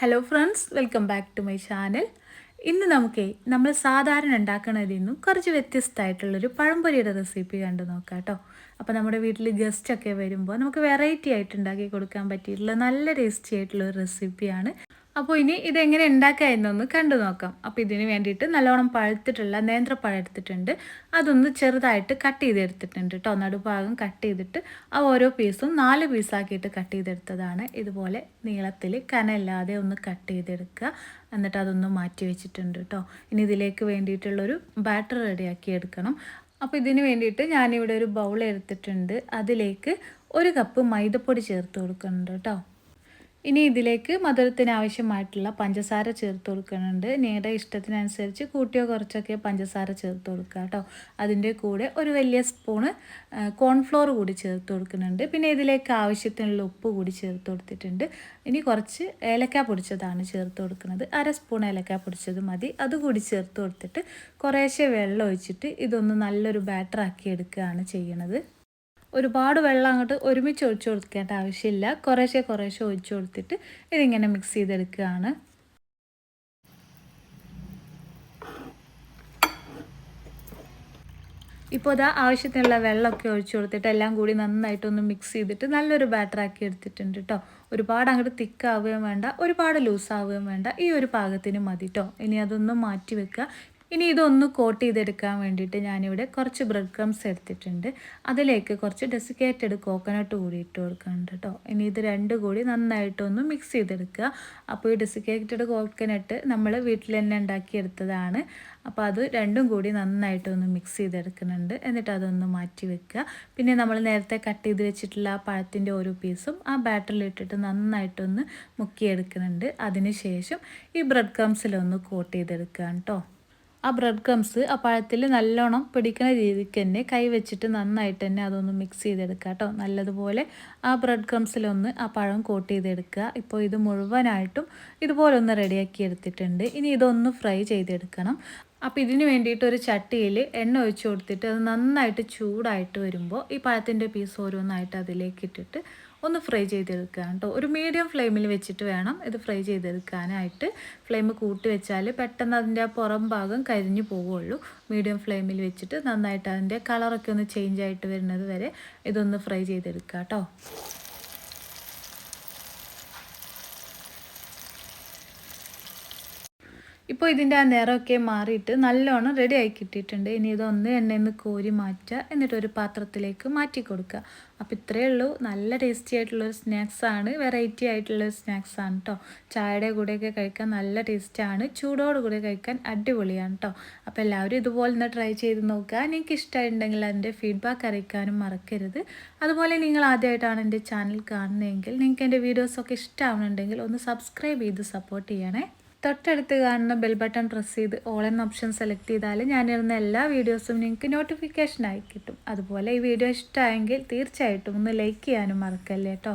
Hello friends welcome back to my channel ഇന്ന് നമുക്ക് നമ്മൾ സാധാരണ ഉണ്ടാക്കുന്നതിൽ നിന്നും കുറച്ച് വ്യത്യസ്തമായിട്ടുള്ളൊരു പഴംപൊരിയുടെ റെസിപ്പി കണ്ടു നോക്കാം കേട്ടോ. അപ്പോൾ നമ്മുടെ വീട്ടിൽ ഗസ്റ്റൊക്കെ വരുമ്പോൾ നമുക്ക് വെറൈറ്റി ആയിട്ട് ഉണ്ടാക്കി കൊടുക്കാൻ പറ്റിയിട്ടുള്ള നല്ല ടേസ്റ്റി ആയിട്ടുള്ള ഒരു റെസിപ്പിയാണ് അപ്പോൾ ഇനി ഇതെങ്ങനെ ഉണ്ടാക്കാമെന്നൊന്ന് കണ്ടു നോക്കാം. അപ്പോൾ ഇതിന് വേണ്ടിയിട്ട് നല്ലോണം പഴുത്തിട്ടുള്ള നേന്ത്രപ്പഴം എടുത്തിട്ടുണ്ട്. അതൊന്ന് ചെറുതായിട്ട് കട്ട് ചെയ്തെടുത്തിട്ടുണ്ട് കേട്ടോ. നടുഭാഗം കട്ട് ചെയ്തിട്ട് ആ ഓരോ പീസും നാല് പീസാക്കിയിട്ട് കട്ട് ചെയ്തെടുത്തതാണ്. ഇതുപോലെ നീളത്തിൽ കനയില്ലാതെ ഒന്ന് കട്ട് ചെയ്തെടുക്കുക. എന്നിട്ട് അതൊന്ന് മാറ്റി വെച്ചിട്ടുണ്ട് കേട്ടോ. ഇനി ഇതിലേക്ക് വേണ്ടിയിട്ടുള്ളൊരു ബാറ്റർ റെഡിയാക്കി എടുക്കണം. അപ്പോൾ ഇതിന് വേണ്ടിയിട്ട് ഞാനിവിടെ ഒരു ബൗൾ എടുത്തിട്ടുണ്ട്. അതിലേക്ക് ഒരു കപ്പ് മൈദപ്പൊടി ചേർത്ത് കൊടുക്കുന്നുണ്ട് കേട്ടോ. ഇനി ഇതിലേക്ക് മധുരത്തിന് ആവശ്യമായിട്ടുള്ള പഞ്ചസാര ചേർത്ത് കൊടുക്കുന്നുണ്ട്. നിങ്ങളുടെ ഇഷ്ടത്തിനനുസരിച്ച് കൂട്ടിയോ കുറച്ചൊക്കെ പഞ്ചസാര ചേർത്ത് കൊടുക്കുക കേട്ടോ. അതിന്റെ കൂടെ ഒരു വലിയ സ്പൂണ് കോൺഫ്ലോർ കൂടി ചേർത്ത് കൊടുക്കുന്നുണ്ട്. പിന്നെ ഇതിലേക്ക് ആവശ്യത്തിനുള്ള ഉപ്പ് കൂടി ചേർത്ത് കൊടുത്തിട്ടുണ്ട്. ഇനി കുറച്ച് ഏലക്ക പൊടിച്ചതാണ് ചേർത്ത് കൊടുക്കുന്നത്. അര സ്പൂൺ ഏലക്ക പൊടിച്ചത് മതി. അതുകൂടി ചേർത്ത് കൊടുത്തിട്ട് കുറേശ്ശെ വെള്ളം ഒഴിച്ചിട്ട് ഇതൊന്ന് നല്ലൊരു ബാറ്ററാക്കി എടുക്കുകയാണ് ചെയ്യണത് ഒരുപാട് വെള്ളം അങ്ങോട്ട് ഒരുമിച്ച് ഒഴിച്ചു കൊടുക്കേണ്ട ആവശ്യമില്ല. കുറേശ്ശെ കുറേശ്ശെ ഒഴിച്ചു കൊടുത്തിട്ട് ഇതിങ്ങനെ മിക്സ് ചെയ്തെടുക്കുകയാണ്. ഇപ്പോൾ ഇതാ ആവശ്യത്തിനുള്ള വെള്ളമൊക്കെ ഒഴിച്ചു കൊടുത്തിട്ട് എല്ലാം കൂടി നന്നായിട്ടൊന്ന് മിക്സ് ചെയ്തിട്ട് നല്ലൊരു ബാറ്ററാക്കി എടുത്തിട്ടുണ്ട് കേട്ടോ ഒരുപാട് അങ്ങോട്ട് തിക്ക് ആവുകയും വേണ്ട ഒരുപാട് ലൂസ് ആവുകയും വേണ്ട. ഈ ഒരു പാകത്തിന് മതി കേട്ടോ ഇനി അതൊന്ന് മാറ്റി വെക്കുക. ഇനി ഇതൊന്ന് കോട്ട് ചെയ്തെടുക്കാൻ വേണ്ടിയിട്ട് ഞാനിവിടെ കുറച്ച് ബ്രെഡ് ക്രംസ് എടുത്തിട്ടുണ്ട്. അതിലേക്ക് കുറച്ച് ഡെസിക്കേറ്റഡ് കോക്കനട്ട് കൂടി ഇട്ട് കൊടുക്കുന്നുണ്ട് കേട്ടോ ഇനി ഇത് രണ്ട് കൂടി നന്നായിട്ടൊന്ന് മിക്സ് ചെയ്തെടുക്കുക. അപ്പോൾ ഈ ഡെസിക്കേറ്റഡ് കോക്കനട്ട് നമ്മൾ വീട്ടിൽ തന്നെ ഉണ്ടാക്കിയെടുത്തതാണ്. അപ്പോൾ അത് രണ്ടും കൂടി നന്നായിട്ടൊന്ന് മിക്സ് ചെയ്തെടുക്കുന്നുണ്ട്. എന്നിട്ട് അതൊന്ന് മാറ്റി വെക്കുക. പിന്നെ നമ്മൾ നേരത്തെ കട്ട് ചെയ്ത് വെച്ചിട്ടുള്ള ആ പഴത്തിന്റെ ഓരോ പീസും ആ ബാറ്ററിൽ ഇട്ടിട്ട് നന്നായിട്ടൊന്ന് മുക്കിയെടുക്കുന്നുണ്ട്. അതിന് ശേഷം ഈ ബ്രെഡ് ക്രംസിലൊന്ന് കോട്ട് ചെയ്തെടുക്കുകയാണ് കേട്ടോ ആ ബ്രെഡ് ക്രംസ് ആ പഴത്തിൽ നല്ലോണം പിടിക്കുന്ന രീതിക്ക് തന്നെ കൈ വെച്ചിട്ട് നന്നായിട്ട് തന്നെ അതൊന്ന് മിക്സ് ചെയ്തെടുക്കുക കേട്ടോ. നല്ലതുപോലെ ആ ബ്രെഡ് ക്രംസിലൊന്ന് ആ പഴം കോട്ട് ചെയ്തെടുക്കുക. ഇപ്പോൾ ഇത് മുഴുവനായിട്ടും ഇതുപോലെ ഒന്ന് റെഡിയാക്കി എടുത്തിട്ടുണ്ട്. ഇനി ഇതൊന്ന് ഫ്രൈ ചെയ്തെടുക്കണം. അപ്പോൾ ഇതിന് വേണ്ടിയിട്ട് ഒരു ചട്ടിയിൽ എണ്ണ ഒഴിച്ച് കൊടുത്തിട്ട് അത് നന്നായിട്ട് ചൂടായിട്ട് വരുമ്പോൾ ഈ പഴത്തിന്റെ പീസ് ഓരോന്നായിട്ട് അതിലേക്ക് ഇട്ടിട്ട് ഒന്ന് ഫ്രൈ ചെയ്തെടുക്കുക കേട്ടോ. ഒരു മീഡിയം ഫ്ലെയിമിൽ വെച്ചിട്ട് വേണം ഇത് ഫ്രൈ ചെയ്തെടുക്കാനായിട്ട്. ഫ്ലെയിം കൂട്ടി വെച്ചാൽ പെട്ടെന്ന് അതിന്റെ ആ പുറം ഭാഗം കരിഞ്ഞു പോവുള്ളൂ മീഡിയം ഫ്ലെയിമിൽ വെച്ചിട്ട് നന്നായിട്ട് അതിന്റെ കളറൊക്കെ ഒന്ന് ചേഞ്ച് ആയിട്ട് വരുന്നത് വരെ ഇതൊന്ന് ഫ്രൈ ചെയ്തെടുക്കുക കേട്ടോ. ഇപ്പോൾ ഇതിന്റെ ആ നിറമൊക്കെ മാറിയിട്ട് നല്ലോണം റെഡി ആയി കിട്ടിയിട്ടുണ്ട്. ഇനി ഇതൊന്ന് എണ്ണയിൽ നിന്ന് കോരി മാറ്റുക. എന്നിട്ടൊരു പാത്രത്തിലേക്ക് മാറ്റി കൊടുക്കുക. അപ്പോൾ ഇത്രയേ ഉള്ളൂ. നല്ല ടേസ്റ്റി ആയിട്ടുള്ളൊരു സ്നാക്സാണ് വെറൈറ്റി ആയിട്ടുള്ളൊരു സ്നാക്സാണ് കേട്ടോ ചായയുടെ കൂടെയൊക്കെ കഴിക്കാൻ നല്ല ടേസ്റ്റാണ് ചൂടോട് കൂടെ കഴിക്കാൻ അടിപൊളിയാണ് കേട്ടോ അപ്പോൾ എല്ലാവരും ഇതുപോലെ ഒന്ന് ട്രൈ ചെയ്ത് നോക്കുക. നിങ്ങൾക്ക് ഇഷ്ടമായിട്ടുണ്ടെങ്കിൽ അതിന്റെ ഫീഡ്ബാക്ക് അറിയിക്കാനും മറക്കരുത്. അതുപോലെ നിങ്ങൾ ആദ്യമായിട്ടാണ് എന്റെ ചാനൽ കാണുന്നതെങ്കിൽ നിങ്ങൾക്ക് എന്റെ വീഡിയോസൊക്കെ ഇഷ്ടമാവുന്നുണ്ടെങ്കിൽ ഒന്ന് സബ്സ്ക്രൈബ് ചെയ്ത് സപ്പോർട്ട് ചെയ്യണേ. തൊട്ടടുത്ത് കാണുന്ന ബെൽ ബട്ടൺ പ്രസ് ചെയ്ത് ഓൾ എന്ന ഓപ്ഷൻ സെലക്ട് ചെയ്താൽ ഞാനിരുന്ന എല്ലാ വീഡിയോസും നിങ്ങൾക്ക് നോട്ടിഫിക്കേഷനായി കിട്ടും. അതുപോലെ ഈ വീഡിയോ ഇഷ്ടമായെങ്കിൽ തീർച്ചയായിട്ടും ഒന്ന് ലൈക്ക് ചെയ്യാനും മറക്കല്ലേ കേട്ടോ